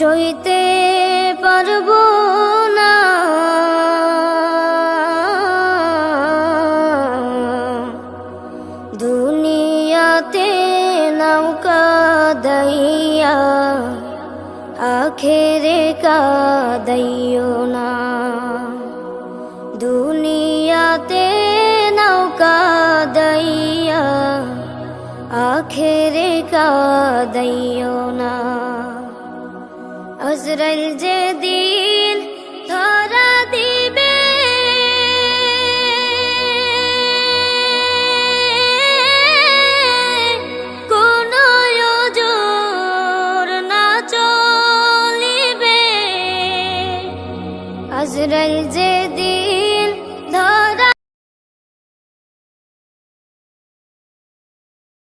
সইতে পারব না। দুনিয়াতে নৌকা দইয়া, আখেরে কা কাদাইও না। দুনিয়াতে নৌকা দইয়া, আখেরে কা কাদাইও না আজরাইল যে দিন ধরা দিবে। কোন না চলিবে। আজরাইল যে